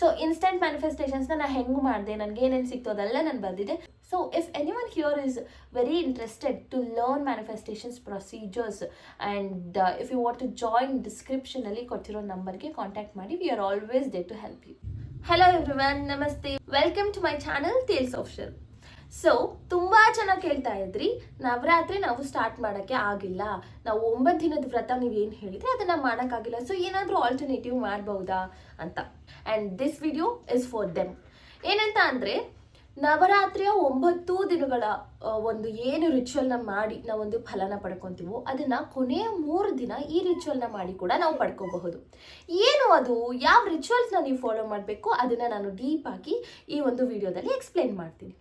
So instant ಮ್ಯಾನಿಫೆಸ್ಟೇಷನ್ಸ್ನ ನಾನು ಹೆಂಗೆ ಮಾಡಿದೆ? ನನಗೆ ಏನೇನು ಸಿಕ್ತು ಅದೆಲ್ಲ ನಾನು ಬಂದಿದೆ so if any one here is very interested to learn manifestations procedures and if you want to join ಡಿಸ್ಕ್ರಿಪ್ಷನಲ್ಲಿ ಕೊಟ್ಟಿರೋ ನಂಬರ್ಗೆ ಕಾಂಟ್ಯಾಕ್ಟ್ ಮಾಡಿ. We are always there to help you hello every namaste. Welcome to my channel tales of ಶರ್ so ತುಂಬಾ ಜನ ಕೇಳ್ತಾ ಇದ್ರಿ, ನವರಾತ್ರಿ ನಾವು start ಮಾಡೋಕ್ಕೆ ಆಗಿಲ್ಲ. ನಾವು ಒಂಬತ್ತು ದಿನದ ವ್ರತ ನೀವು ಏನು ಹೇಳಿದ್ರೆ, ಅದನ್ನು ಮಾಡೋಕ್ಕಾಗಿಲ್ಲ. ಸೊ ಏನಾದರೂ ಆಲ್ಟರ್ನೇಟಿವ್ ಮಾಡ್ಬೋದಾ ಅಂತ. And this video is for them ಏನಂತ ಅಂದರೆ, ನವರಾತ್ರಿಯ ಒಂಬತ್ತು ದಿನಗಳ ಒಂದು ಏನು ರಿಚುವಲ್ನ ಮಾಡಿ ನಾವೊಂದು ಫಲನ ಪಡ್ಕೊತೀವೋ, ಅದನ್ನು ಕೊನೆಯ ಮೂರು ದಿನ ಈ ರಿಚುವಲ್ನ ಮಾಡಿ ಕೂಡ ನಾವು ಪಡ್ಕೋಬಹುದು. ಏನು ಅದು? ಯಾವ ರಿಚುವಲ್ಸ್ನ ನೀವು ಫಾಲೋ ಮಾಡಬೇಕು, ಅದನ್ನು ನಾನು ಡೀಪ್ ಆಗಿ ಈ ಒಂದು ವಿಡಿಯೋದಲ್ಲಿ ಎಕ್ಸ್ಪ್ಲೇನ್ ಮಾಡ್ತೀನಿ.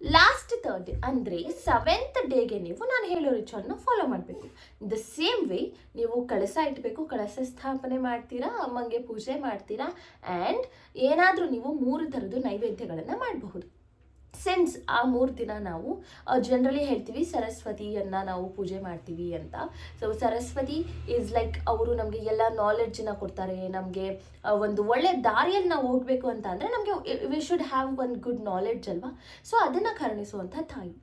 ಲಾಸ್ಟ್ ಥರ್ಡ್ ಡೇ ಅಂದರೆ ಸೆವೆಂತ್ ಡೇಗೆ ನೀವು ನಾನು ಹೇಳೋ ರಿಚುವಲ್ನ ಫಾಲೋ ಮಾಡಬೇಕು. ದ ಸೇಮ್ ವೇ ನೀವು ಕಳಸ ಇಟ್ಟಬೇಕು ಕಳಸ ಸ್ಥಾಪನೆ ಮಾಡ್ತೀರಾ, ಅಮ್ಮಂಗೆ ಪೂಜೆ ಮಾಡ್ತೀರಾ ಆ್ಯಂಡ್ ಏನಾದರೂ ನೀವು ಮೂರು ಥರದ್ದು ನೈವೇದ್ಯಗಳನ್ನು ಮಾಡಬಹುದು. ಸಿನ್ಸ್ ಆ ಮೂರು ದಿನ ನಾವು ಜನರಲಿ ಹೇಳ್ತೀವಿ ಸರಸ್ವತಿಯನ್ನು ನಾವು ಪೂಜೆ ಮಾಡ್ತೀವಿ ಅಂತ. ಸೊ ಸರಸ್ವತಿ ಈಸ್ ಲೈಕ್ ಅವರು ನಮಗೆ ಎಲ್ಲ ನಾಲೆಡ್ಜನ್ನ ಕೊಡ್ತಾರೆ, ನಮಗೆ ಒಂದು ಒಳ್ಳೆ ದಾರಿಯಲ್ಲಿ ನಾವು ಹೋಗಬೇಕು ಅಂತ ಅಂದರೆ ನಮಗೆ we should have one good knowledge ಅಲ್ವಾ? ಸೊ ಅದನ್ನು ಕರುಣಿಸುವಂಥ ತಾಯಿ.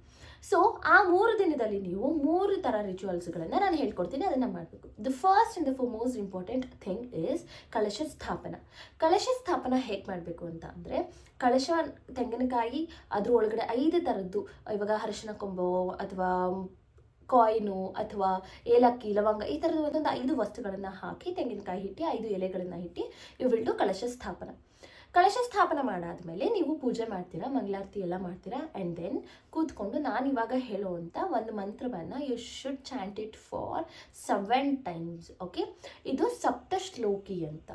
ಸೊ ಆ ಮೂರು ದಿನದಲ್ಲಿ ನೀವು ಮೂರು ಥರ ರಿಚುವಲ್ಸ್ಗಳನ್ನು ನಾನು ಹೇಳ್ಕೊಡ್ತೀನಿ, ಅದನ್ನು ಮಾಡಬೇಕು. The first and the foremost important thing is ಕಲಶ ಸ್ಥಾಪನ. ಕಲಶ ಸ್ಥಾಪನ ಹೇಗೆ ಮಾಡಬೇಕು ಅಂತ ಅಂದರೆ ಕಳಶ ತೆಂಗಿನಕಾಯಿ ಅದ್ರ ಒಳಗಡೆ ಐದು ಥರದ್ದು ಇವಾಗ ಅರಶಿನ ಕೊಂಬು ಅಥವಾ ಕಾಯಿನು ಅಥವಾ ಏಲಕ್ಕಿ, ಲವಂಗ ಈ ಥರದ ಒಂದೊಂದು ಐದು ವಸ್ತುಗಳನ್ನು ಹಾಕಿ ತೆಂಗಿನಕಾಯಿ ಹಿಟ್ಟು, ಐದು ಎಲೆಗಳನ್ನು ಇಟ್ಟು ಇವುಗಳು ಕಳಶ ಸ್ಥಾಪನ. ಕಳಶ ಸ್ಥಾಪನ ಮಾಡಾದ್ಮೇಲೆ ನೀವು ಪೂಜೆ ಮಾಡ್ತೀರಾ, ಮಂಗಳಾರತಿ ಎಲ್ಲ ಮಾಡ್ತೀರಾ? ಆ್ಯಂಡ್ ದೆನ್ ಕೂತ್ಕೊಂಡು ನಾನು ಇವಾಗ ಹೇಳುವಂಥ ಒಂದು ಮಂತ್ರವನ್ನು you should chant it for seven times okay ಇದು ಸಪ್ತ ಶ್ಲೋಕಿ ಅಂತ.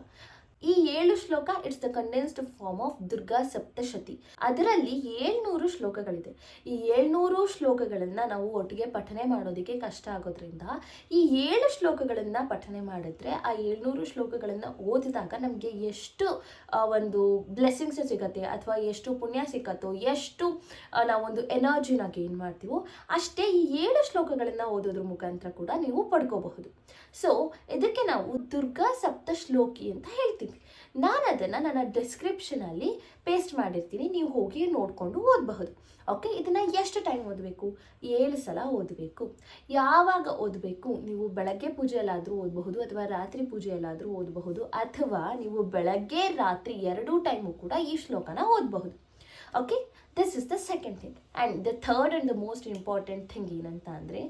ಈ ಏಳು ಶ್ಲೋಕ it's the condensed form of Durga Saptashati ಅದರಲ್ಲಿ ಏಳ್ನೂರು ಶ್ಲೋಕಗಳಿದೆ. ಈ ಏಳ್ನೂರು ಶ್ಲೋಕಗಳನ್ನು ನಾವು ಒಟ್ಟಿಗೆ ಪಠನೆ ಮಾಡೋದಕ್ಕೆ ಕಷ್ಟ ಆಗೋದ್ರಿಂದ, ಈ ಏಳು ಶ್ಲೋಕಗಳನ್ನು ಪಠನೆ ಮಾಡಿದ್ರೆ ಆ ಏಳ್ನೂರು ಶ್ಲೋಕಗಳನ್ನು ಓದಿದಾಗ ನಮಗೆ ಎಷ್ಟು ಒಂದು ಬ್ಲೆಸ್ಸಿಂಗ್ಸ್ ಸಿಗತ್ತೆ, ಅಥವಾ ಎಷ್ಟು ಪುಣ್ಯ ಸಿಕ್ಕತ್ತೋ ಎಷ್ಟು ನಾವೊಂದು ಎನರ್ಜಿನ ಗೇನ್ ಮಾಡ್ತೀವೋ, ಅಷ್ಟೇ ಈ ಏಳು ಶ್ಲೋಕಗಳನ್ನು ಓದೋದ್ರ ಮುಖಾಂತರ ಕೂಡ ನೀವು ಪಡ್ಕೋಬಹುದು. ಸೊ ಇದಕ್ಕೆ ನಾವು ದುರ್ಗಾ ಸಪ್ತ ಶ್ಲೋಕಿ ಅಂತ ಹೇಳ್ತೀವಿ. ನಾನು ಅದನ್ನು ನನ್ನ ಡಿಸ್ಕ್ರಿಪ್ಷನಲ್ಲಿ ಪೇಸ್ಟ್ ಮಾಡಿರ್ತೀನಿ. ನೀವು ಹೋಗಿ ನೋಡಿಕೊಂಡು ಓದಬಹುದು. ಓಕೆ ಇದನ್ನು ಎಷ್ಟು ಟೈಮ್ ಓದಬೇಕು? ಏಳು ಸಲ ಓದಬೇಕು. ಯಾವಾಗ ಓದಬೇಕು? ನೀವು ಬೆಳಗ್ಗೆ ಪೂಜೆಯಲ್ಲಾದರೂ ಓದಬಹುದು ಅಥವಾ ರಾತ್ರಿ ಪೂಜೆಯಲ್ಲಾದರೂ ಓದಬಹುದು. ಅಥವಾ ನೀವು ಬೆಳಗ್ಗೆ ರಾತ್ರಿ ಎರಡೂ ಟೈಮು ಕೂಡ ಈ ಶ್ಲೋಕನ ಓದಬಹುದು. Okay this is the second thing and the third and the most important thing ಏನಂತ ಅಂದರೆ,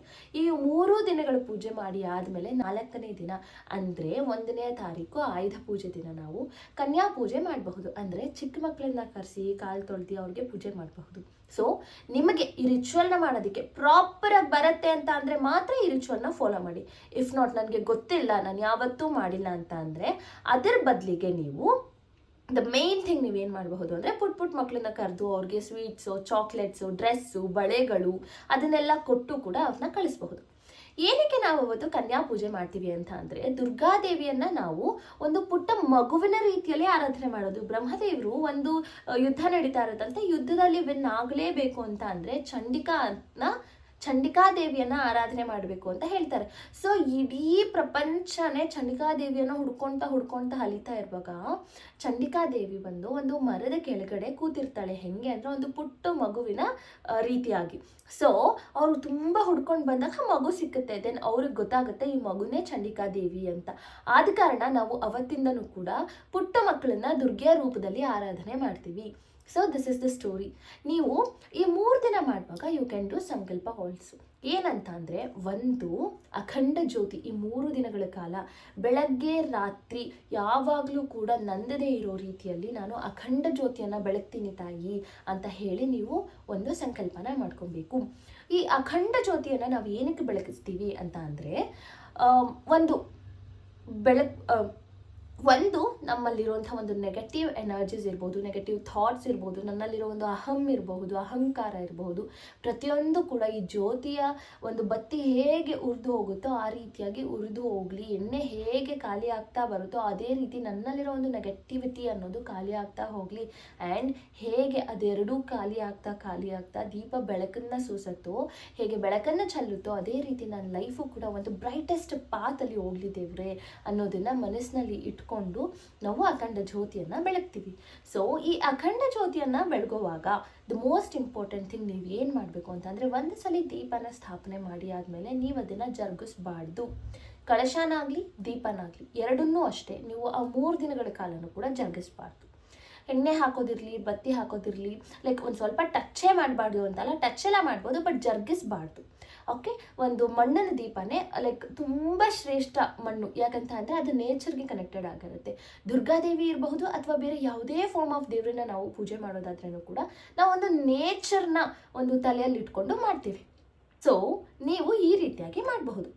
ಈ ಮೂರು ದಿನಗಳು ಪೂಜೆ ಮಾಡಿ ಆದಮೇಲೆ ನಾಲ್ಕನೇ ದಿನ, ಅಂದರೆ ಒಂದನೇ ತಾರೀಕು ಆಯುಧ ಪೂಜೆ ದಿನ ನಾವು ಕನ್ಯಾ ಪೂಜೆ ಮಾಡಬಹುದು. ಅಂದರೆ ಚಿಕ್ಕ ಮಕ್ಕಳನ್ನ ಕರೆಸಿ, ಕಾಲು ತೊಳೆದು ಅವ್ರಿಗೆ ಪೂಜೆ ಮಾಡಬಹುದು. ಸೊ ನಿಮಗೆ ಈ ರಿಚುವಲ್ನ ಮಾಡೋದಕ್ಕೆ ಪ್ರಾಪರಾಗಿ ಬರುತ್ತೆ ಅಂತ ಅಂದರೆ ಮಾತ್ರ ಈ ರಿಚುವಲ್ನ ಫಾಲೋ ಮಾಡಿ. ಇಫ್ ನಾಟ್ ನನಗೆ ಗೊತ್ತಿಲ್ಲ, ನಾನು ಯಾವತ್ತೂ ಮಾಡಿಲ್ಲ ಅಂತ ಅಂದರೆ, ಅದರ ಬದಲಿಗೆ ನೀವು ದ ಮೇನ್ ಥಿಂಗ್ ನೀವೇನು ಮಾಡಬಹುದು ಅಂದರೆ ಪುಟ್ ಪುಟ್ ಮಕ್ಕಳನ್ನ ಕರೆದು ಅವ್ರಿಗೆ ಸ್ವೀಟ್ಸು ಚಾಕ್ಲೇಟ್ಸು ಡ್ರೆಸ್ಸು ಬಳೆಗಳು ಅದನ್ನೆಲ್ಲ ಕೊಟ್ಟು ಕೂಡ ಅವ್ರನ್ನ ಕಳಿಸ್ಬಹುದು. ಏನಕ್ಕೆ ನಾವು ಅವತ್ತು ಕನ್ಯಾ ಪೂಜೆ ಮಾಡ್ತೀವಿ ಅಂತ ಅಂದರೆ ದುರ್ಗಾದೇವಿಯನ್ನು ನಾವು ಒಂದು ಪುಟ್ಟ ಮಗುವಿನ ರೀತಿಯಲ್ಲಿ ಆರಾಧನೆ ಮಾಡೋದು. ಬ್ರಹ್ಮದೇವರು ಒಂದು ಯುದ್ಧ ನಡೀತಾ ಇರುತ್ತಂತೆ. ಯುದ್ಧದಲ್ಲಿ ವಿನ್ ಆಗಲೇಬೇಕು ಅಂತ ಅಂದರೆ ಚಂಡಿಕಾನ ಚಂಡಿಕಾದೇವಿಯನ್ನ ಆರಾಧನೆ ಮಾಡಬೇಕು ಅಂತ ಹೇಳ್ತಾರೆ. ಸೊ ಇಡೀ ಪ್ರಪಂಚನೇ ಚಂಡಿಕಾದೇವಿಯನ್ನು ಹುಡ್ಕೊಳ್ತಾ ಹುಡ್ಕೊಳ್ತಾ ಅಲಿತಾ ಇರುವಾಗ ಚಂಡಿಕಾದೇವಿ ಬಂದು ಒಂದು ಮರದ ಕೆಳಗಡೆ ಕೂತಿರ್ತಾಳೆ. ಹೆಂಗೆ ಅಂದರೆ ಒಂದು ಪುಟ್ಟ ಮಗುವಿನ ರೀತಿಯಾಗಿ. ಸೊ ಅವರು ತುಂಬ ಹುಡ್ಕೊಂಡು ಬಂದಾಗ ಮಗು ಸಿಕ್ಕುತ್ತೆ. ದೆನ್ ಅವ್ರಿಗೆ ಗೊತ್ತಾಗುತ್ತೆ ಈ ಮಗುನೇ ಚಂಡಿಕಾದೇವಿ ಅಂತ. ಆದ ಕಾರಣ ನಾವು ಅವತ್ತಿಂದನೂ ಕೂಡ ಪುಟ್ಟ ಮಕ್ಕಳನ್ನ ದುರ್ಗೆಯ ರೂಪದಲ್ಲಿ ಆರಾಧನೆ ಮಾಡ್ತೀವಿ. So this is the story ನೀವು ಈ ಮೂರು ದಿನ ಮಾಡುವಾಗ ಯು ಕ್ಯಾನ್ ಡೂ ಸಂಕಲ್ಪ ಹೋಲ್ಸು ಏನಂತ ಅಂದರೆ ಒಂದು ಅಖಂಡ ಜ್ಯೋತಿ ಈ ಮೂರು ದಿನಗಳ ಕಾಲ ಬೆಳಗ್ಗೆ ರಾತ್ರಿ ಯಾವಾಗಲೂ ಕೂಡ ನಂದದೇ ಇರೋ ರೀತಿಯಲ್ಲಿ ನಾನು ಅಖಂಡ ಜ್ಯೋತಿಯನ್ನು ಬೆಳಗ್ತೀನಿ ತಾಯಿ ಅಂತ ಹೇಳಿ ನೀವು ಒಂದು ಸಂಕಲ್ಪನ ಮಾಡ್ಕೊಬೇಕು. ಈ ಅಖಂಡ ಜ್ಯೋತಿಯನ್ನು ನಾವು ಏನಕ್ಕೆ ಬೆಳಗಿಸ್ತೀವಿ ಅಂತ ಅಂದರೆ ಒಂದು ಬೆಳಕ್ ಆ, ಒಂದು ನಮ್ಮಲ್ಲಿರುವಂಥ ಒಂದು ನೆಗೆಟಿವ್ ಎನರ್ಜೀಸ್ ಇರ್ಬೋದು ನೆಗೆಟಿವ್ ಥಾಟ್ಸ್ ಇರ್ಬೋದು, ನನ್ನಲ್ಲಿರೋ ಒಂದು ಅಹಂ ಇರಬಹುದು, ಅಹಂಕಾರ ಇರಬಹುದು ಪ್ರತಿಯೊಂದು ಕೂಡ ಈ ಜ್ಯೋತಿಯ ಒಂದು ಬತ್ತಿ ಹೇಗೆ ಉರಿದು ಹೋಗುತ್ತೋ ಆ ರೀತಿಯಾಗಿ ಉರಿದು ಹೋಗಲಿ, ಎಣ್ಣೆ ಹೇಗೆ ಖಾಲಿ ಆಗ್ತಾ ಬರುತ್ತೋ ಅದೇ ರೀತಿ ನನ್ನಲ್ಲಿರೋ ಒಂದು ನೆಗೆಟಿವಿಟಿ ಅನ್ನೋದು ಖಾಲಿ ಆಗ್ತಾ ಹೋಗಲಿ. ಆ್ಯಂಡ್ ಹೇಗೆ ಅದೆರಡೂ ಖಾಲಿ ಆಗ್ತಾ ಖಾಲಿ ಆಗ್ತಾ ದೀಪ ಬೆಳಕನ್ನು ಸೂಸತ್ತೋ, ಹೇಗೆ ಬೆಳಕನ್ನು ಚೆಲ್ಲುತ್ತೋ ಅದೇ ರೀತಿ ನನ್ನ ಲೈಫು ಕೂಡ ಒಂದು ಬ್ರೈಟೆಸ್ಟ್ ಪಾತಲ್ಲಿ ಹೋಗಲಿ ದೇವ್ರೆ ಅನ್ನೋದನ್ನು ಮನಸ್ಸಿನಲ್ಲಿ ಇಟ್ಕೊಂಡು ಇಟ್ಕೊಂಡು ನಾವು ಅಖಂಡ ಜ್ಯೋತಿಯನ್ನು ಬೆಳಗ್ತೀವಿ. ಸೊ ಈ ಅಖಂಡ ಜ್ಯೋತಿಯನ್ನು ಬೆಳಗುವಾಗ ದ ಮೋಸ್ಟ್ ಇಂಪಾರ್ಟೆಂಟ್ ಥಿಂಗ್ ನೀವು ಏನು ಮಾಡಬೇಕು ಅಂತಂದರೆ ಒಂದು ಸಲ ದೀಪನ ಸ್ಥಾಪನೆ ಮಾಡಿ ಆದಮೇಲೆ ನೀವು ಅದನ್ನು ಜರುಗಿಸ್ಬಾರ್ದು. ಕಳಶನಾಗಲಿ ದೀಪನಾಗಲಿ ಎರಡನ್ನೂ ಅಷ್ಟೇ ನೀವು ಆ ಮೂರು ದಿನಗಳ ಕಾಲನೂ ಕೂಡ ಜರುಗಿಸ್ಬಾರ್ದು. ಎಣ್ಣೆ ಹಾಕೋದಿರಲಿ, ಬತ್ತಿ ಹಾಕೋದಿರಲಿ ಲೈಕ್ ಒಂದು ಸ್ವಲ್ಪ ಟಚ್ಚೇ ಮಾಡಬಾರ್ದು ಅಂತಲ್ಲ ಟಚ್ ಎಲ್ಲ ಮಾಡ್ಬೋದು ಬಟ್ ಜರುಗಿಸ್ಬಾರ್ದು. ಓಕೆ ಒಂದು ಮಣ್ಣಿನ ದೀಪನೇ ಲೈಕ್ ತುಂಬ ಶ್ರೇಷ್ಠ ಮಣ್ಣು. ಯಾಕಂತ ಅಂದರೆ ಅದು ನೇಚರ್ಗೆ ಕನೆಕ್ಟೆಡ್ ಆಗಿರುತ್ತೆ. ದುರ್ಗಾದೇವಿ ಇರಬಹುದು ಅಥವಾ ಬೇರೆ ಯಾವುದೇ ಫಾರ್ಮ್ ಆಫ್ ದೇವರನ್ನ ನಾವು ಪೂಜೆ ಮಾಡೋದಾದ್ರೂ ಕೂಡ ನಾವು ಒಂದು ನೇಚರ್ನ ಒಂದು ತಲೆಯಲ್ಲಿ ಇಟ್ಕೊಂಡು ಮಾಡ್ತೀವಿ. ಸೊ ನೀವು ಈ ರೀತಿಯಾಗಿ ಮಾಡಬಹುದು.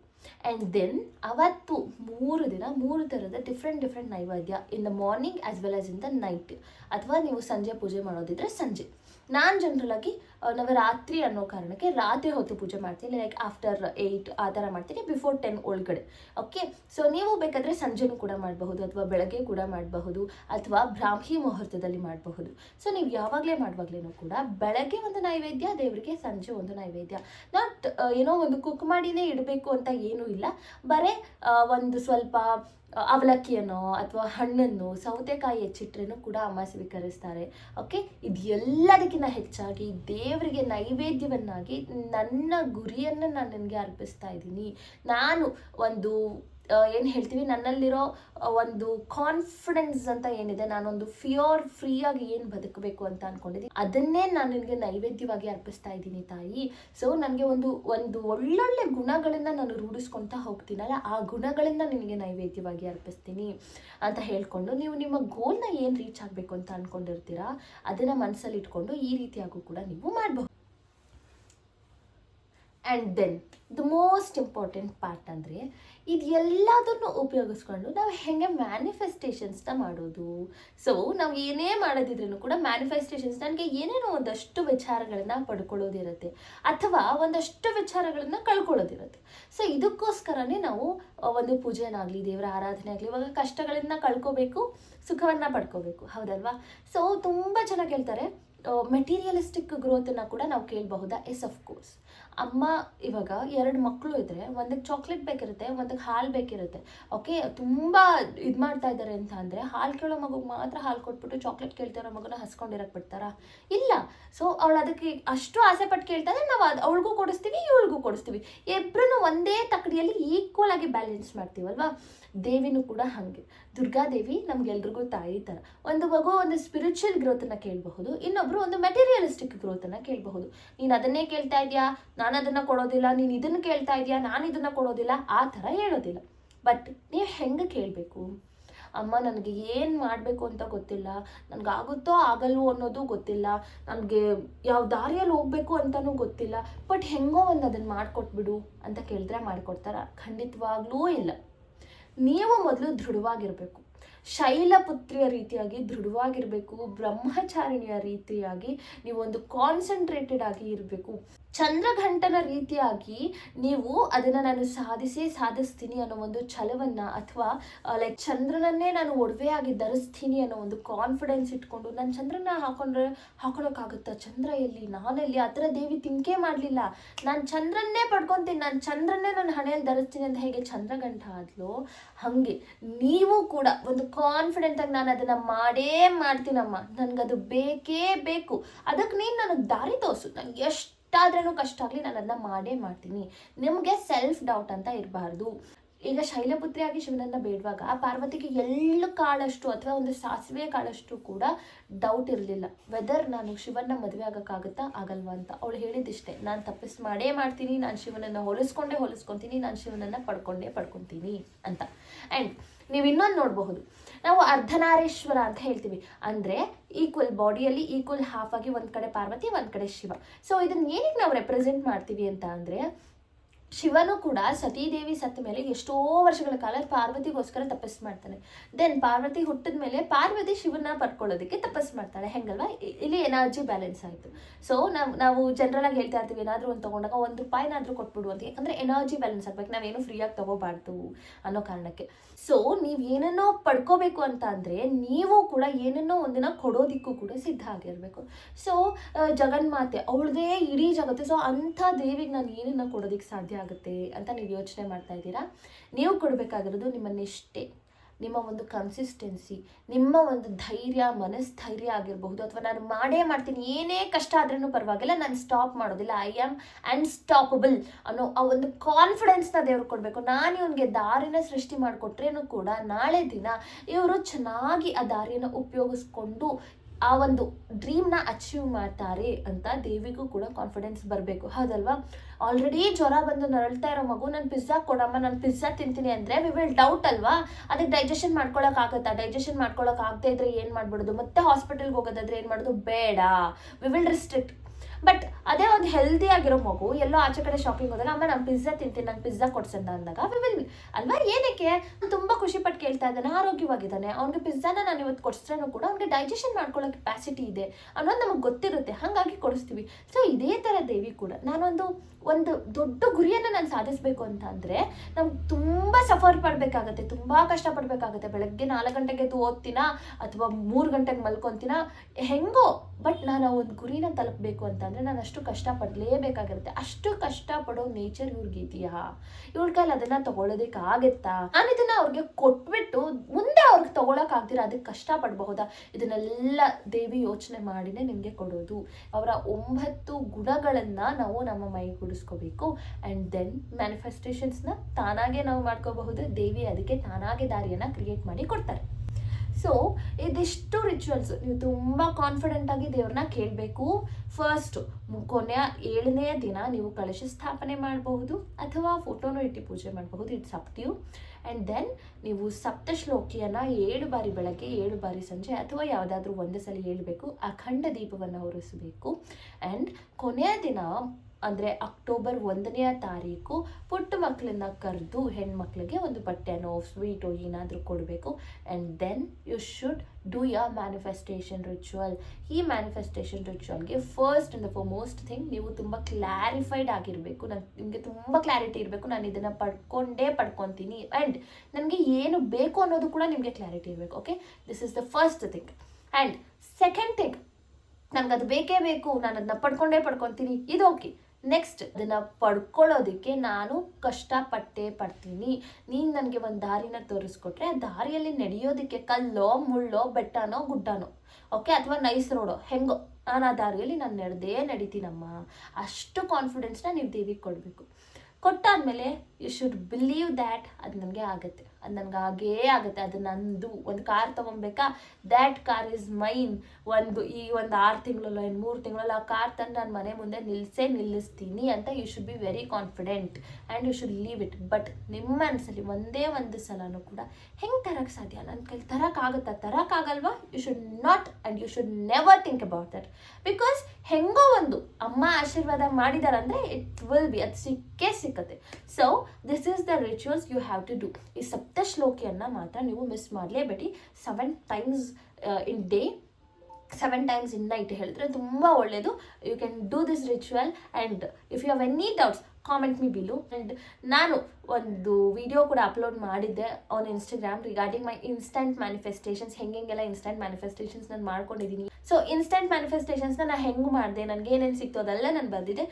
ಆ್ಯಂಡ್ ದೆನ್ ಅವತ್ತು ಮೂರು ದಿನ, ಮೂರು ಥರದ ಡಿಫ್ರೆಂಟ್ ಡಿಫ್ರೆಂಟ್ ನೈವೇದ್ಯ in the morning as well as in the night ಅಥವಾ ನೀವು ಸಂಜೆ ಪೂಜೆ ಮಾಡೋದಿದ್ರೆ ಸಂಜೆ. ನಾನು ಜನರಲಾಗಿ ನವರಾತ್ರಿ ಅನ್ನೋ ಕಾರಣಕ್ಕೆ ರಾತ್ರಿ ಹೊತ್ತು ಪೂಜೆ ಮಾಡ್ತೀನಿ. ಲೈಕ್ ಆಫ್ಟರ್ ಏಯ್ಟ್ ಆ ಥರ ಮಾಡ್ತೀನಿ ಬಿಫೋರ್ ಟೆನ್ ಒಳಗಡೆ. ಓಕೆ ಸೊ ನೀವು ಬೇಕಾದರೆ ಸಂಜೆನೂ ಕೂಡ ಮಾಡಬಹುದು, ಅಥವಾ ಬೆಳಗ್ಗೆ ಕೂಡ ಮಾಡಬಹುದು, ಅಥವಾ ಬ್ರಾಹ್ಮಿ ಮುಹೂರ್ತದಲ್ಲಿ ಮಾಡಬಹುದು. ಸೊ ನೀವು ಯಾವಾಗಲೇ ಮಾಡುವಾಗಲೂ ಕೂಡ ಬೆಳಗ್ಗೆ ಒಂದು ನೈವೇದ್ಯ, ದೇವರಿಗೆ ಸಂಜೆ ಒಂದು ನೈವೇದ್ಯ. ನಾಟ್ ಏನೋ ಒಂದು ಕುಕ್ ಮಾಡಿನೇ ಇಡಬೇಕು ಅಂತ ಏನೂ ಇಲ್ಲ. ಬರೇ ಒಂದು ಸ್ವಲ್ಪ ಅವಲಕ್ಕಿಯನ್ನು ಅಥವಾ ಹಣ್ಣನ್ನು ಸೌತೆಕಾಯಿ ಹೆಚ್ಚಿಟ್ರೇನು ಕೂಡ ಅಮ್ಮ ಸ್ವೀಕರಿಸ್ತಾರೆ. ಓಕೆ? ಇದು ಎಲ್ಲದಕ್ಕಿಂತ ಹೆಚ್ಚಾಗಿ ದೇವರಿಗೆ ನೈವೇದ್ಯವನ್ನಾಗಿ ನನ್ನ ಗುರಿಯನ್ನು ನಾನು ನನಗೆ ಅರ್ಪಿಸ್ತಾ ಇದ್ದೀನಿ. ನಾನು ಒಂದು ಏನು ಹೇಳ್ತೀವಿ? ನನ್ನಲ್ಲಿರೋ ಒಂದು ಕಾನ್ಫಿಡೆನ್ಸ್ ಅಂತ ಏನಿದೆ, ನಾನೊಂದು ಫಿಯರ್ ಫ್ರೀಯಾಗಿ ಏನು ಬದುಕಬೇಕು ಅಂತ ಅನ್ಕೊಂಡಿದ್ದೀನಿ. ಅದನ್ನೇ ನಾನು ನಿನಗೆ ನೈವೇದ್ಯವಾಗಿ ಅರ್ಪಿಸ್ತಾ ಇದ್ದೀನಿ ತಾಯಿ. ಸೊ ನನಗೆ ಒಂದು ಒಂದು ಒಳ್ಳೊಳ್ಳೆ ಗುಣಗಳನ್ನು ನಾನು ರೂಢಿಸ್ಕೊತಾ ಹೋಗ್ತೀನಲ್ಲ, ಆ ಗುಣಗಳನ್ನು ನಿನಗೆ ನೈವೇದ್ಯವಾಗಿ ಅರ್ಪಿಸ್ತೀನಿ ಅಂತ ಹೇಳ್ಕೊಂಡು, ನೀವು ನಿಮ್ಮ ಗೋಲ್ನ ಏನು ರೀಚ್ ಆಗಬೇಕು ಅಂತ ಅಂದ್ಕೊಂಡಿರ್ತೀರಾ ಅದನ್ನು ಮನಸ್ಸಲ್ಲಿ ಇಟ್ಕೊಂಡು ಈ ರೀತಿಯಾಗೂ ಕೂಡ ನೀವು ಮಾಡಬಹುದು. And then the most important part ಅಂದರೆ, ಇದು ಎಲ್ಲದನ್ನು ಉಪಯೋಗಿಸ್ಕೊಂಡು ನಾವು ಹೇಗೆ ಮ್ಯಾನಿಫೆಸ್ಟೇಷನ್ಸ್ನ ಮಾಡೋದು. ಸೊ ನಾವು ಏನೇ ಮಾಡೋದಿದ್ರೂ ಕೂಡ ಮ್ಯಾನಿಫೆಸ್ಟೇಷನ್ಸ್ ನನಗೆ ಏನೇನೋ ಒಂದಷ್ಟು ವಿಚಾರಗಳನ್ನು ಪಡ್ಕೊಳ್ಳೋದಿರುತ್ತೆ. ಅಥವಾ ಒಂದಷ್ಟು ವಿಚಾರಗಳನ್ನು ಕಳ್ಕೊಳ್ಳೋದಿರುತ್ತೆ. ಸೊ ಇದಕ್ಕೋಸ್ಕರನೇ ನಾವು ಒಂದು ಪೂಜೆನಾಗಲಿ ದೇವರ ಆರಾಧನೆ ಆಗಲಿ, ಇವಾಗ ಕಷ್ಟಗಳನ್ನ ಕಳ್ಕೋಬೇಕು, ಸುಖವನ್ನು ಪಡ್ಕೋಬೇಕು. ಹೌದಲ್ವಾ? ಸೊ ತುಂಬ ಚೆನ್ನಾಗಿ ಕೇಳ್ತಾರೆ ಮೆಟೀರಿಯಲಿಸ್ಟಿಕ್ ಗ್ರೋತನ್ನು ಕೂಡ ನಾವು ಕೇಳಬಹುದಾ? ಎಸ್ ಆಫ್ ಕೋರ್ಸ್ ಅಮ್ಮ ಇವಾಗ ಎರಡು ಮಕ್ಕಳು ಇದ್ದರೆ ಒಂದಕ್ಕೆ ಚಾಕ್ಲೇಟ್ ಬೇಕಿರುತ್ತೆ, ಒಂದಕ್ಕೆ ಹಾಲು ಬೇಕಿರುತ್ತೆ. ಓಕೆ ತುಂಬ ಇದು ಮಾಡ್ತಾ ಇದ್ದಾರೆ ಅಂತ ಅಂದರೆ ಹಾಲು ಕೇಳೋ ಮಗುಗೆ ಮಾತ್ರ ಹಾಲು ಕೊಟ್ಬಿಟ್ಟು ಚಾಕ್ಲೇಟ್ ಕೇಳ್ತಿರೋ ಮಗುನ ಹಸ್ಕೊಂಡಿರಕ್ಕೆ ಬಿಡ್ತಾರಾ? ಇಲ್ಲ. ಸೊ ಅವಳು ಅದಕ್ಕೆ ಅಷ್ಟು ಆಸೆ ಪಟ್ಟು ಕೇಳ್ತಾರೆ ನಾವು ಅದು ಅವಳಿಗೂ ಕೊಡಿಸ್ತೀವಿ, ಇವಳಿಗೂ ಕೊಡಿಸ್ತೀವಿ. ಇಬ್ಬರೂ ಒಂದೇ ತಕ್ಕಡಿಯಲ್ಲಿ ಈಕ್ವಲ್ ಆಗಿ ಬ್ಯಾಲೆನ್ಸ್ ಮಾಡ್ತೀವಲ್ವಾ? ದೇವಿನೂ ಕೂಡ ಹಾಗೆ. ದುರ್ಗಾದೇವಿ ನಮಗೆಲ್ರಿಗೂ ತಾಯಿ ಥರ ಒಂದು ಮಗು ಒಂದು ಸ್ಪಿರಿಚುವಲ್ ಗ್ರೋತನ್ನು ಕೇಳಬಹುದು ಇನ್ನೊಬ್ಬರು ಒಂದು ಮೆಟೀರಿಯಲಿಸ್ಟಿಕ್ ಗ್ರೋತನ್ನು ಕೇಳಬಹುದು. ನೀನು ಅದನ್ನೇ ಕೇಳ್ತಾ ಇದೆಯಾ? ನಾನು ಅದನ್ನು ಕೊಡೋದಿಲ್ಲ, ನೀನು ಇದನ್ನು ಕೇಳ್ತಾ ಇದೀಯಾ ನಾನು ಇದನ್ನು ಕೊಡೋದಿಲ್ಲ, ಆ ಥರ ಹೇಳೋದಿಲ್ಲ. ಬಟ್ ನೀವು ಹೆಂಗೆ ಕೇಳಬೇಕು? ಅಮ್ಮ, ನನಗೆ ಏನು ಮಾಡಬೇಕು ಅಂತ ಗೊತ್ತಿಲ್ಲ. ನನಗೆ ಆಗುತ್ತೋ ಆಗಲ್ವೋ ಅನ್ನೋದು ಗೊತ್ತಿಲ್ಲ. ನನಗೆ ಯಾವ ದಾರಿಯಲ್ಲಿ ಹೋಗಬೇಕು ಅಂತಲೂ ಗೊತ್ತಿಲ್ಲ. ಬಟ್ ಹೆಂಗೋ ಒಂದು ಅದನ್ನು ಮಾಡಿಕೊಟ್ಬಿಡು ಅಂತ ಕೇಳಿದ್ರೆ ಮಾಡಿಕೊಡ್ತಾರ. ಖಂಡಿತವಾಗ್ಲೂ ಇಲ್ಲ. ನೀವು ಮೊದಲು ದೃಢವಾಗಿರಬೇಕು. ಶೈಲಪುತ್ರಿಯ ರೀತಿಯಾಗಿ ದೃಢವಾಗಿರಬೇಕು. ಬ್ರಹ್ಮಚಾರಿಣಿಯ ರೀತಿಯಾಗಿ ನೀವೊಂದು ಕಾನ್ಸಂಟ್ರೇಟೆಡ್ ಆಗಿ ಇರಬೇಕು. ಚಂದ್ರಘಂಟನ ರೀತಿಯಾಗಿ ನೀವು ಅದನ್ನು ನಾನು ಸಾಧಿಸಿ ಸಾಧಿಸ್ತೀನಿ ಅನ್ನೋ ಒಂದು ಛಲವನ್ನು ಅಥವಾ ಲೈಕ್ ಚಂದ್ರನನ್ನೇ ನಾನು ಒಡವೆಯಾಗಿ ಧರಿಸ್ತೀನಿ ಅನ್ನೋ ಒಂದು ಕಾನ್ಫಿಡೆನ್ಸ್ ಇಟ್ಕೊಂಡು ನಾನು ಚಂದ್ರನ ಹಾಕೊಂಡ್ರೆ ಹಾಕೊಳ್ಳೋಕ್ಕಾಗುತ್ತಾ ಚಂದ್ರ ಎಲ್ಲಿ? ನಾನೆಲ್ಲಿ ಆ ಥರ ದೇವಿ ತಿಂಕೆ ಮಾಡಲಿಲ್ಲ. ನಾನು ಚಂದ್ರನ್ನೇ ಪಡ್ಕೊತೀನಿ. ನಾನು ಚಂದ್ರನ್ನೇ ನನ್ನ ಹಣೆಯಲ್ಲಿ ಧರಿಸ್ತೀನಿ ಅಂತ ಹೇಗೆ ಚಂದ್ರಘಂಟ ಆದ್ಲು, ಹಾಗೆ ನೀವು ಕೂಡ ಒಂದು ಕಾನ್ಫಿಡೆಂಟ್ ಆಗಿ ನಾನು ಅದನ್ನು ಮಾಡೇ ಮಾಡ್ತೀನಮ್ಮ. ನನಗದು ಬೇಕೇ ಬೇಕು. ಅದಕ್ಕೆ ನೀನು ನನಗೆ ದಾರಿ ತೋರಿಸು. ನನಗೆ ಎಷ್ಟಾದ್ರೂ ಕಷ್ಟ ಆಗಲಿ ನಾನು ಅದನ್ನ ಮಾಡೇ ಮಾಡ್ತೀನಿ. ನಿಮಗೆ ಸೆಲ್ಫ್ ಡೌಟ್ ಅಂತ ಇರಬಾರ್ದು. ಈಗ ಶೈಲಪುತ್ರಿಯಾಗಿ ಶಿವನನ್ನ ಬೇಡುವಾಗ ಪಾರ್ವತಿಗೆ ಎಳ್ಳು ಕಾಳಷ್ಟು ಅಥವಾ ಒಂದು ಸಾಸಿವೆ ಕಾಳಷ್ಟು ಕೂಡ ಡೌಟ್ ಇರಲಿಲ್ಲ. ವೆದರ್ ನಾನು ಶಿವನ ಮದುವೆ ಆಗೋಕ್ಕಾಗುತ್ತಾ ಆಗಲ್ವಾ ಅಂತ ಅವಳು ಹೇಳಿದ್ದಿಷ್ಟೇ. ನಾನು ತಪ್ಪಿಸ್ ಮಾಡೇ ಮಾಡ್ತೀನಿ, ನಾನು ಶಿವನನ್ನ ಹೋಲಿಸ್ಕೊಂಡೇ ಹೋಲಿಸ್ಕೊತೀನಿ, ನಾನು ಶಿವನನ್ನ ಪಡ್ಕೊಂಡೇ ಪಡ್ಕೊತೀನಿ ಅಂತ. ಆ್ಯಂಡ್ ನೀವು ಇನ್ನೊಂದು ನೋಡಬಹುದು. ನಾವು ಅರ್ಧನಾರೇಶ್ವರ ಅಂತ ಹೇಳ್ತೀವಿ. ಅಂದರೆ ಈಕ್ವಲ್ ಬಾಡಿಯಲ್ಲಿ ಈಕ್ವಲ್ ಹಾಫ್ ಆಗಿ ಒಂದು ಕಡೆ ಪಾರ್ವತಿ, ಒಂದು ಕಡೆ ಶಿವ. ಸೊ ಇದನ್ನು ಏನಕ್ಕೆ ನಾವು ರೆಪ್ರೆಸೆಂಟ್ ಮಾಡ್ತೀವಿ ಅಂತ ಅಂದರೆ ಶಿವನು ಕೂಡ ಸತೀದೇವಿ ಸತ್ತ ಮೇಲೆ ಎಷ್ಟೋ ವರ್ಷಗಳ ಕಾಲ ಪಾರ್ವತಿಗೋಸ್ಕರ ತಪಸ್ಸು ಮಾಡ್ತಾನೆ. ದೆನ್ ಪಾರ್ವತಿ ಹುಟ್ಟಿದ ಮೇಲೆ ಪಾರ್ವತಿ ಶಿವನ ಪಡ್ಕೊಳ್ಳೋದಕ್ಕೆ ತಪಸ್ಸು ಮಾಡ್ತಾಳೆ. ಹೆಂಗಲ್ವಾ? ಇಲ್ಲಿ ಎನರ್ಜಿ ಬ್ಯಾಲೆನ್ಸ್ ಆಯಿತು. ಸೊ ನಾವು ನಾವು ಜನರಲ್ ಆಗಿ ಹೇಳ್ತಾ ಇರ್ತೀವಿ, ಏನಾದರೂ ಒಂದು ತೊಗೊಂಡಾಗ ಒಂದು ರೂಪಾಯಿನಾದರೂ ಕೊಟ್ಬಿಡು ಅಂತ. ಯಾಕಂದರೆ ಎನರ್ಜಿ ಬ್ಯಾಲೆನ್ಸ್ ಆಗಬೇಕು. ನಾವೇನು ಫ್ರೀಯಾಗಿ ತಗೋಬಾರ್ದು ಅನ್ನೋ ಕಾರಣಕ್ಕೆ. ಸೊ ನೀವು ಏನನ್ನೋ ಪಡ್ಕೋಬೇಕು ಅಂತ ಅಂದರೆ ನೀವು ಕೂಡ ಏನನ್ನೋ ಒಂದಿನ ಕೊಡೋದಿಕ್ಕೂ ಕೂಡ ಸಿದ್ಧ ಆಗಿರಬೇಕು. ಸೊ ಜಗನ್ಮಾತೆ, ಅವಳದೇ ಇಡೀ ಜಗತ್ತು. ಸೊ ಅಂಥ ದೇವಿಗೆ ನಾನು ಏನನ್ನ ಕೊಡೋದಕ್ಕೆ ಸಾಧ್ಯ ಆಗುತ್ತೆ ಅಂತ ನೀವು ಯೋಚನೆ ಮಾಡ್ತಾ ಇದ್ದೀರಾ? ನೀವು ಕೊಡಬೇಕಾಗಿರೋದು ನಿಮ್ಮ ನಿಷ್ಠೆ, ನಿಮ್ಮ ಒಂದು ಕನ್ಸಿಸ್ಟೆನ್ಸಿ ನಿಮ್ಮ ಒಂದು ಧೈರ್ಯ, ಮನಸ್ಥೈರ್ಯ ಆಗಿರಬಹುದು ಅಥವಾ ನಾನು ಮಾಡೇ ಮಾಡ್ತೀನಿ, ಏನೇ ಕಷ್ಟ ಆದ್ರೂ ಪರವಾಗಿಲ್ಲ, ನಾನು ಸ್ಟಾಪ್ ಮಾಡೋದಿಲ್ಲ. ಐ ಆಮ್ ಅನ್ಸ್ಟಾಪಬಲ್ ಅನ್ನೋ ಆ ಒಂದು ಕಾನ್ಫಿಡೆನ್ಸ್ನ ದೇವ್ರು ಕೊಡಬೇಕು. ನಾನು ಇವನಿಗೆ ದಾರಿನ ಸೃಷ್ಟಿ ಮಾಡಿಕೊಟ್ರೇನು ಕೂಡ ನಾಳೆ ದಿನ ಇವರು ಚೆನ್ನಾಗಿ ಆ ದಾರಿಯನ್ನು ಉಪಯೋಗಿಸ್ಕೊಂಡು ಆ ಒಂದು ಡ್ರೀಮ್ನ ಅಚೀವ್ ಮಾಡ್ತಾರೆ ಅಂತ ದೇವಿಗೂ ಕೂಡ ಕಾನ್ಫಿಡೆನ್ಸ್ ಬರಬೇಕು. ಹೌದಲ್ವಾ? ಆಲ್ರೆಡಿ ಜ್ವರ ಬಂದು ನರಳ್ತಾ ಇರೋ ಮಗು, ನಾನು ಪಿಜ್ಜಾ ಕೊಡಮ್ಮ, ನಾನು ಪಿಜ್ಜಾ ತಿಂತೀನಿ ಅಂದರೆ ವಿ ವಿಲ್ ಡೌಟ್ ಅಲ್ವಾ? ಅದಕ್ಕೆ ಡೈಜೆಷನ್ ಮಾಡ್ಕೊಳ್ಳೋಕ್ಕಾಗತ್ತಾ ಡೈಜೆಷನ್ ಮಾಡ್ಕೊಳಕ್ಕೆ ಆಗದೆ ಇದ್ರೆ ಏನು ಮಾಡ್ಬಿಡೋದು? ಮತ್ತೆ ಹಾಸ್ಪಿಟಲ್ಗೆ ಹೋಗೋದಾದ್ರೆ ಏನು ಮಾಡೋದು? ಬೇಡ. ವಿ ವಿಲ್ ರಿಸ್ಟ್ರಿಕ್ಟ್ ಬಟ್ ಅದೇ ಒಂದು ಹೆಲ್ದಿ ಆಗಿರೋ ಮಗು, ಎಲ್ಲೋ ಆಚೆ ಕಡೆ ಶಾಪಿಂಗ್ ಹೋದಾಗ, ಅಮ್ಮ, ನಾನು ಪಿಜ್ಜಾ ತಿಂತೀನಿ, ನಂಗೆ ಪಿಜ್ಜಾ ಕೊಡ್ಸೋಣ ಅಂದಾಗ ವಿಲ್ ಅಲ್ವಾ? ಏನಕ್ಕೆ? ತುಂಬ ಖುಷಿಪಟ್ಟು ಖುಷಿ ಪಟ್ಟು ಕೇಳ್ತಾ ಇದ್ದಾನೆ, ಆರೋಗ್ಯವಾಗಿದ್ದಾನೆ. ಅವ್ನಿಗೆ ಪಿಜ್ಜಾನ ನಾನು ಇವತ್ತು ಕೊಡಿಸ್ದ್ರೂ ಕೂಡ ಅವ್ನಿಗೆ ಡೈಜೆಷನ್ ಮಾಡ್ಕೊಳ್ಳೋ ಕೆಪಾಸಿಟಿ ಇದೆ ಅನ್ನೋದು ನಮಗೆ ಗೊತ್ತಿರುತ್ತೆ. ಹಾಗಾಗಿ ಕೊಡಿಸ್ತೀವಿ. ಸೊ ಇದೇ ಥರ ದೇವಿ ಕೂಡ ನಾನೊಂದು, ಒಂದು ದೊಡ್ಡ ಗುರಿಯನ್ನು ನಾನು ಸಾಧಿಸಬೇಕು ಅಂತ ಅಂದರೆ ನಮ್ಗೆ ತುಂಬ ಸಫರ್ ಪಡಬೇಕಾಗತ್ತೆ, ತುಂಬ ಕಷ್ಟಪಡಬೇಕಾಗತ್ತೆ. ಬೆಳಗ್ಗೆ ನಾಲ್ಕು ಗಂಟೆಗೆ ಎದ್ದು ಓದ್ತೀನಾ? ಅಥವಾ ಮೂರು ಗಂಟೆಗೆ ಮಲ್ಕೊತೀನಾ? ಹೆಂಗೋ? ಬಟ್ ನಾನು ಒಂದು ಗುರಿನ ತಲುಪಬೇಕು ಅಂತಂದರೆ ನಾನು ಅಷ್ಟು ಕಷ್ಟಪಡಲೇಬೇಕಾಗಿರುತ್ತೆ. ಅಷ್ಟು ಕಷ್ಟಪಡೋ ನೇಚರ್ ಇವ್ರಿಗಿದೆಯಾ ಇವ್ರ ಕೈಲಿ ಅದನ್ನು ತಗೊಳ್ಳೋದಕ್ಕೆ ಆಗುತ್ತಾ ನಾನು ಇದನ್ನು ಅವ್ರಿಗೆ ಕೊಟ್ಬಿಟ್ಟು ಮುಂದೆ ಅವ್ರಿಗೆ ಆಗ್ದಿರ ಅದಕ್ಕೆ ಕಷ್ಟಪಡಬಹುದಾ? ಇದನ್ನೆಲ್ಲ ದೇವಿ ಯೋಚನೆ ಮಾಡಿನೇ ನಿಮಗೆ ಕೊಡೋದು. ಅವರ ಒಂಬತ್ತು ಗುಣಗಳನ್ನು ನಾವು ನಮ್ಮ ಮೈಗೂಡಿಸ್ಕೋಬೇಕು ಆ್ಯಂಡ್ ದೆನ್ ಮ್ಯಾನಿಫೆಸ್ಟೇಷನ್ಸ್ನ ತಾನಾಗೆ ನಾವು ಮಾಡ್ಕೋಬಹುದು. ದೇವಿ ಅದಕ್ಕೆ ತಾನಾಗೆ ದಾರಿಯನ್ನು ಕ್ರಿಯೇಟ್ ಮಾಡಿ ಕೊಡ್ತಾರೆ. ಸೊ ಇದಿಷ್ಟು ರಿಚುವಲ್ಸ್ ನೀವು ತುಂಬ ಕಾನ್ಫಿಡೆಂಟ್ ಆಗಿ ದೇವ್ರನ್ನ ಕೇಳಬೇಕು. ಫಸ್ಟ್ ಕೊನೆಯ ಏಳನೇ ದಿನ ನೀವು ಕಳಶ ಸ್ಥಾಪನೆ ಮಾಡಬಹುದು ಅಥವಾ ಫೋಟೋನು ಇಟ್ಟು ಪೂಜೆ ಮಾಡಬಹುದು. ಇಟ್ಸ್ ಅಪ್ ಆ್ಯಂಡ್ ದೆನ್ ನೀವು ಸಪ್ತ ಶ್ಲೋಕಿಯನ್ನು ಏಳು ಬಾರಿ ಬೆಳಗ್ಗೆ, ಏಳು ಬಾರಿ ಸಂಜೆ ಅಥವಾ ಯಾವುದಾದ್ರೂ ಒಂದೇ ಸಲ ಹೇಳಬೇಕು. ಅಖಂಡ ದೀಪವನ್ನು ಹೊರಿಸಬೇಕು. ಆ್ಯಂಡ್ ಕೊನೆಯ ದಿನ ಅಂದರೆ ಅಕ್ಟೋಬರ್ ಒಂದನೆಯ ತಾರೀಕು ಪುಟ್ಟ ಮಕ್ಕಳನ್ನ ಕರೆದು ಹೆಣ್ಮಕ್ಳಿಗೆ ಒಂದು ಬಟ್ಟೆನೋ, ಸ್ವೀಟೋ ಏನಾದರೂ ಕೊಡಬೇಕು. And then you should do a manifestation ritual ಈ ಮ್ಯಾನಿಫೆಸ್ಟೇಷನ್ ರಿಚುವಲ್ಗೆ first and foremost thing ನೀವು ತುಂಬ ಕ್ಲಾರಿಫೈಡ್ ಆಗಿರಬೇಕು. ನಾನು, ನಿಮಗೆ ತುಂಬ ಕ್ಲಾರಿಟಿ ಇರಬೇಕು. ನಾನು ಇದನ್ನು ಪಡ್ಕೊಂಡೇ ಪಡ್ಕೊತೀನಿ. ಆ್ಯಂಡ್ ನನಗೆ ಏನು ಬೇಕು ಅನ್ನೋದು ಕೂಡ ನಿಮಗೆ ಕ್ಲಾರಿಟಿ ಇರಬೇಕು okay this is the first thing and second thing ನನಗದು ಬೇಕೇ ಬೇಕು. ನಾನು ಅದನ್ನ ಪಡ್ಕೊಂಡೇ ಪಡ್ಕೊತೀನಿ. ಇದು ಓಕೆ ನೆಕ್ಸ್ಟ್ ಅದನ್ನು ಪಡ್ಕೊಳ್ಳೋದಕ್ಕೆ ನಾನು ಕಷ್ಟಪಟ್ಟೆ ಪಡ್ತೀನಿ. ನೀನು ನನಗೆ ಒಂದು ದಾರಿನ ತೋರಿಸ್ಕೊಟ್ರೆ ಆ ದಾರಿಯಲ್ಲಿ ನಡೆಯೋದಕ್ಕೆ ಕಲ್ಲೋ, ಮುಳ್ಳೋ, ಬೆಟ್ಟನೋ, ಗುಡ್ಡನೋ ಓಕೆ ಅಥವಾ ನೈಸ್ ರೋಡೋ ಹೆಂಗೋ, ನಾನು ಆ ದಾರಿಯಲ್ಲಿ ನಾನು ನಡೆದೇ ನಡೀತೀನಮ್ಮ. ಅಷ್ಟು ಕಾನ್ಫಿಡೆನ್ಸ್ನ ನೀವು ದೇವಿಗೆ ಕೊಡಬೇಕು. ಕೊಟ್ಟಾದ್ಮೇಲೆ ಯು ಶುಡ್ ಬಿಲೀವ್ ದ್ಯಾಟ್ ಅದು ನನಗೆ ಆಗುತ್ತೆ. ಅದು ನನಗೆ ಆಗೇ ಆಗುತ್ತೆ. ಅದು ನಂದು. ಒಂದು ಕಾರ್ ತೊಗೊಬೇಕಾ? ದ್ಯಾಟ್ ಕಾರ್ ಇಸ್ ಮೈನ್ ಒಂದು ಈ ಒಂದು ಆರು ತಿಂಗಳಲ್ಲೋ ಏನು ಮೂರು ತಿಂಗಳಲ್ಲೋ ಆ ಕಾರ್ ತಂದು ನಾನು ಮನೆ ಮುಂದೆ ನಿಲ್ಲಿಸೇ ನಿಲ್ಲಿಸ್ತೀನಿ ಅಂತ you should be very confident and you should leave it but ನಿಮ್ಮ ಮನಸ್ಸಲ್ಲಿ ಒಂದೇ ಒಂದು ಸಲನೂ ಕೂಡ ಹೆಂಗೆ ತರಕ್ಕೆ ಸಾಧ್ಯ? ನನ್ನ ಕೈಲಿ ತರೋಕ್ಕಾಗುತ್ತಾ ತರೋಕ್ಕಾಗಲ್ವಾ you should not and you should never think about that because ಹೆಂಗೋ ಒಂದು ಅಮ್ಮ ಆಶೀರ್ವಾದ ಮಾಡಿದಾರಂದರೆ ಇಟ್ ವಿಲ್ ಬಿ ಅದು ಸಿಕ್ಕೇ ಸಿಕ್ಕತ್ತೆ. So this is the rituals you have to do ಈ ಸಪ್ತ ಶ್ಲೋಕಿಯನ್ನು ಮಾತ್ರ ನೀವು miss ಮಾಡಲೇಬೇಡಿ. Seven times in day seven times in night ಹೇಳಿದ್ರೆ ತುಂಬ ಒಳ್ಳೆಯದು you can do this ritual and if you have any doubts comment me below and ನಾನು ಒಂದು ವಿಡಿಯೋ ಕೂಡ ಅಪ್ಲೋಡ್ ಮಾಡಿದ್ದೆ on Instagram regarding my instant manifestations ಹೆಂಗೆಲ್ಲ instant manifestations ನಾನು ಮಾಡ್ಕೊಂಡಿದ್ದೀನಿ. So instant ಮ್ಯಾನಿಫೆಸ್ಟೇಷನ್ಸ್ನ ನಾನು ಹೆಂಗೆ ಮಾಡಿದೆ? ನನಗೆ ಏನೇನು ಸಿಕ್ತು? ಅದೆಲ್ಲ ನಾನು ಬಂದಿದೆ.